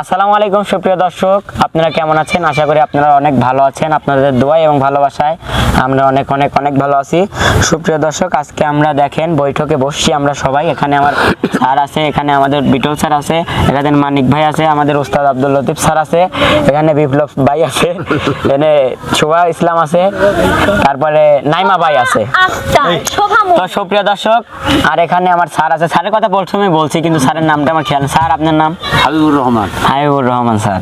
আসসালামু আলাইকুম সুপ্রিয় দর্শক, আপনারা কেমন আছেন? আশা করি আপনারা অনেক ভালো আছেন। আপনাদের দোয়া এবং ভালোবাসায় আমরা অনেক অনেক অনেক ভালো আছি। সুপ্রিয় দর্শক আজকে আমরা দেখেন বৈঠকে বসছি আমরা সবাই। এখানে আমার স্যার আছে এখানে আমাদের বিটল স্যার আছে এখানে মানিক ভাই আছে আমাদের ওস্তাদ আব্দুল লতিফ স্যার আছে এখানে বিপ্লব ভাই আছে এখানে শোভা ইসলাম আছে তারপরে নাইমা ভাই আছে। তো সুপ্রিয় দর্শক আর এখানে আমার স্যার আছে। স্যারের কথা প্রথমে বলছি কিন্তু স্যারের নামটা আমার খেয়াল স্যার আপনার নাম? হাবিবুর রহমান। হাবিবুর রহমান স্যার।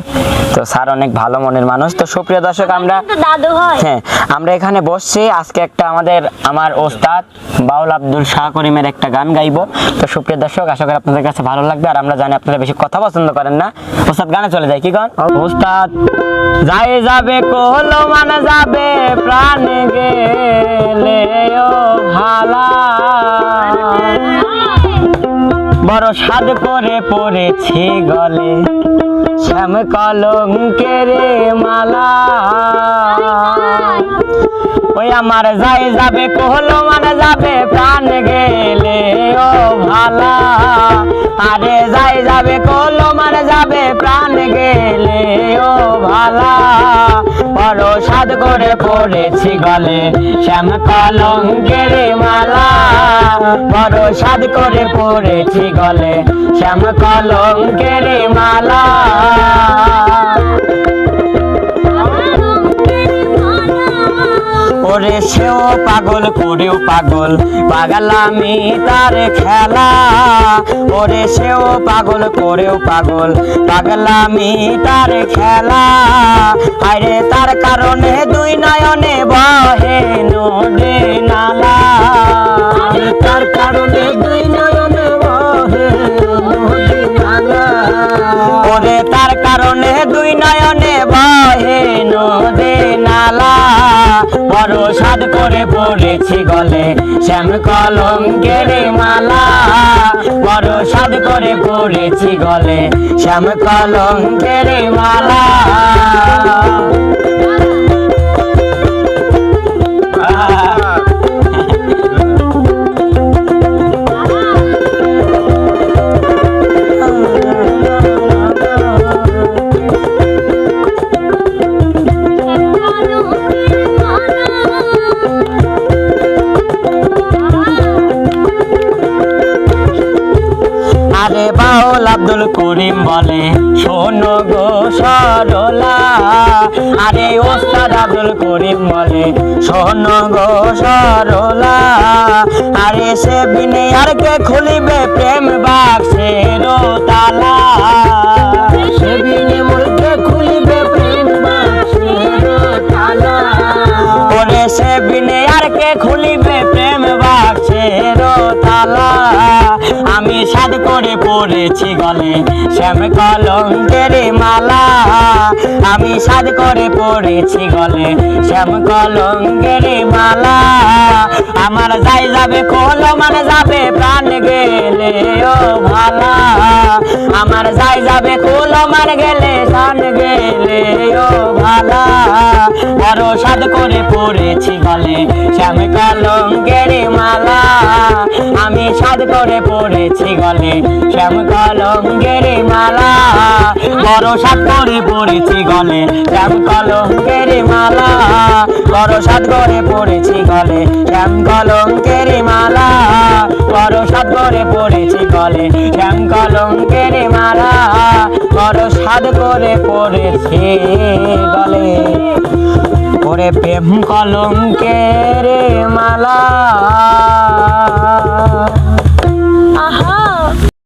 তো স্যার অনেক ভালো মনের মানুষ। তো সুপ্রিয় দর্শক আমরা তো দাদু হয়। হ্যাঁ আমরা এখানে বসছি আজকে একটা আমাদের আমার ওস্তাদ বাউল আব্দুল শাহ করিমের একটা গান গাইবো। তো সুপ্রিয় দর্শক আশা করি আপনাদের কাছে ভালো লাগবে। আর আমরা জানি আপনারা বেশি কথা পছন্দ করেন না। ওস্তাদ গানে চলে যায় কি গান? ওস্তাদ। যাই যাবে কোহলো মানে যাবে প্রাণ গেলে ও ভালা। বড় সাদ করে পড়েছি গলে শ্যাম কলঙ্কের মালা। ওই আমার যাই যাবে কোহলো মানে যাবে প্রাণ গেলে, ও ভালা। আরে যাই যাবে কোহলো মানে যাবে প্রাণ গেলে, ও ভালা। বড় সাদ করে পড়েছি গলে শ্যাম কলঙ্কের মালা। বড় সাদ করে পড়েছি গলে শ্যাম কলঙ্কের মালা। ওরে সেও পাগল, করেও পাগল। পাগলামি তার খেলা। ওরে সেও পাগল, করেও পাগল। পাগলামি তার খেলা। আরে তার কারণে দুই নয়নে বহে নদী নালা। তার কারণে দুই নয়নে বহে নদী নালা। ওরে, তার কারণে দুই নয়নে বড় সাদ করে পড়েছি গলে শ্যাম কলঙ্কের মালা। বড় সাদ করে পড়েছি গলে শ্যাম কলঙ্কের মালা। করিম বলে, শোনো গো সরলা। আরে ওস্তাদ আব্দুল করিম বলে, শোনো গো সরলা। আরে সে বিনে আর কে খুলিবে প্রেম বাক্সের তালা? সে বিনে খুলিবে আর কে খুলিবে প্রেম বাক্সের তালা? পড়েছি গলে শ্যাম কলঙ্কের মালা। আমি সাদ করে পড়েছি গলে শ্যাম কলঙ্কের মালা। আমার যাই যাবে কলো মানে যাবে প্রাণ গেলে ও ভালা। আমার যাই যাবে কলো মানে গেলে প্রাণ গেলে ও ভালা। বড় সাদ করে পড়েছি গলে শ্যাম কলঙ্কের মালা। করে পড়েছি গলে, শ্যাম কলঙ্কের মালা। বড় সাদ করে পড়েছি গলে, শ্যাম কলঙ্কের মালা। বড় সাদ করে পড়েছি গলে, শ্যাম কলঙ্কের মালা। বড় সাদ করে পড়েছি গলে, শ্যাম কলঙ্কের মালা। বড় সাদ করে পড়েছি গলে। ওরে প্রেম কলঙ্কের মালা।